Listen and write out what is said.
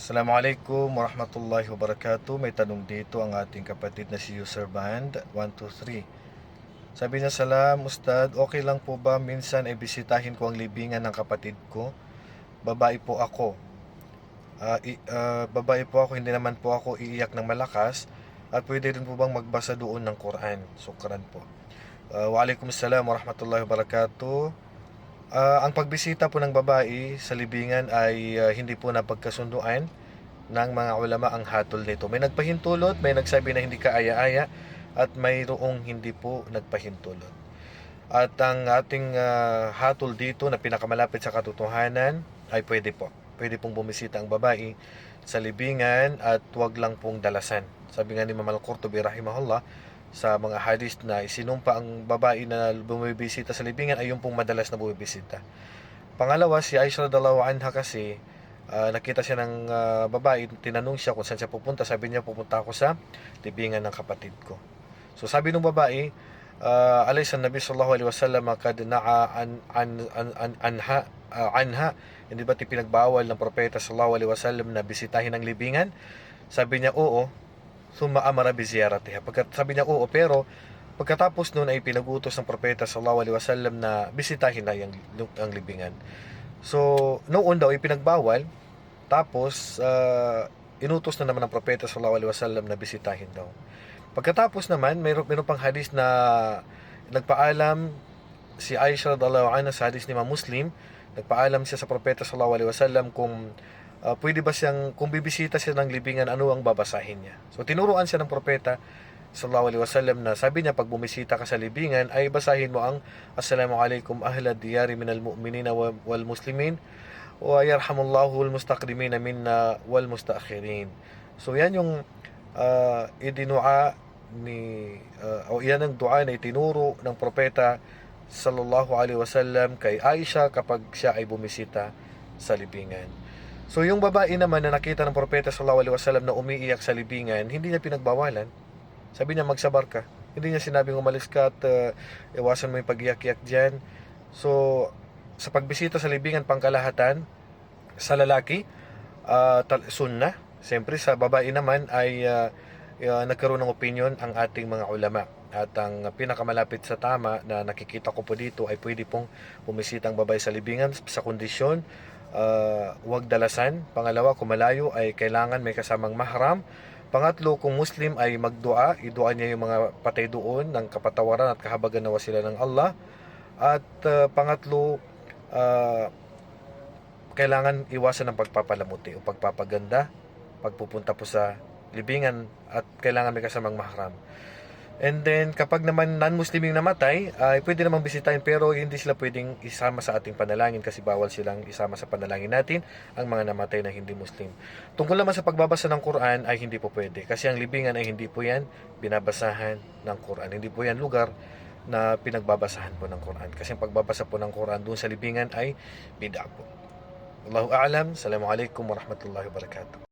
Assalamualaikum warahmatullahi wabarakatuh. May tanong dito ang ating kapatid na si User Band 123. Sabi niya, Salam, Ustad, okay lang po ba minsan ay bisitahin ko ang libingan ng kapatid ko? Babae po ako. Ah, i- ah, babae po ako, hindi naman po ako iiyak ng malakas. At pwede rin po bang magbasa doon ng Quran? Sukran po. Uh, Waalaikumsalam warahmatullahi wabarakatuh. Ah, ang pagbisita po ng babae sa libingan ay ah, hindi po napagkasunduan ng mga ulama ang hatol nito. May nagpahintulot, may nagsabi na hindi ka aya-aya, at mayroong hindi po nagpahintulot. At ang ating ah, hatol dito na pinakamalapit sa katotohanan ay pwede po. Pwede pong bumisita ang babae sa libingan at wag lang pong dalasan. Sabi nga ni Imam Al-Qurtubi rahimahullah, sa mga hadith na isinumpa ang babae na bumibisita sa libingan ay yung pong madalas na bumibisita. Pangalawa, si Aisha radhiallahu anha kasi ah, nakita siya ng ah, babae, tinanong siya kung saan siya pupunta. Sabi niya, pupunta ako sa libingan ng kapatid ko. So sabi ng babae, uh, alaysa nabi sallallahu alaihi wasallam kad na'a an, an, an, an, anha, ah, anha, hindi ba pinagbawal ng propeta sallallahu alaihi wasallam na bisitahin ang libingan? Sabi niya, oo. Summa amara bi. Pagkat sabi niya, oo, pero pagkatapos noon ay pinagutos ng propeta sallallahu alaihi wasallam na bisitahin na yung, ang libingan. So, noon daw ay pinagbawal, tapos ah, inutos na naman ng propeta sallallahu alaihi wasallam na bisitahin daw. Pagkatapos naman, mayroon, mayroon pang hadis na nagpaalam si Aisha radhiallahu anha sa hadis ni Imam Muslim, nagpaalam siya sa propeta sallallahu alaihi wasallam kung ah, pwede ba siyang kung bibisita siya ng libingan ano ang babasahin niya. So tinuruan siya ng propeta sallallahu alaihi wasallam na sabi niya pag bumisita ka sa libingan ay basahin mo ang Assalamu alaikum ahla diyari minal mu'minina wa- wal muslimin wa yarhamullahu al mustaqdimin minna wal mustaakhirin. So yan yung uh, idinua ni uh, o yan ang dua na itinuro ng propeta sallallahu alaihi wasallam kay Aisha kapag siya ay bumisita sa libingan. So yung babae naman na nakita ng propeta sallallahu alaihi wasallam na umiiyak sa libingan, hindi niya pinagbawalan. Sabi niya magsabar ka. Hindi niya sinabing umalis ka at uh, iwasan mo yung pag-iyak-iyak dyan. So sa pagbisita sa libingan pangkalahatan sa lalaki, uh, sunnah. Siyempre sa babae naman ay uh, uh, nagkaroon ng opinion ang ating mga ulama. At ang pinakamalapit sa tama na nakikita ko po dito ay pwede pong bumisita ang babae sa libingan sa kondisyon uh, huwag dalasan. Pangalawa, kung malayo ay kailangan may kasamang mahram. Pangatlo, kung Muslim ay magdua, idua niya yung mga patay doon ng kapatawaran at kahabagan nawa sila ng Allah. At uh, pangatlo, uh, kailangan iwasan ng pagpapalamuti o pagpapaganda pagpupunta po sa libingan at kailangan may kasamang mahram. And then, kapag naman non-Muslim yung namatay, ay pwede namang bisitahin pero hindi sila pwedeng isama sa ating panalangin kasi bawal silang isama sa panalangin natin ang mga namatay na hindi Muslim. Tungkol naman sa pagbabasa ng Quran ay hindi po pwede kasi ang libingan ay hindi po yan binabasahan ng Quran. Hindi po yan lugar na pinagbabasahan po ng Quran. Kasi ang pagbabasa po ng Quran doon sa libingan ay bid'a po. Allahu a'lam. Assalamualaikum warahmatullahi wabarakatuh.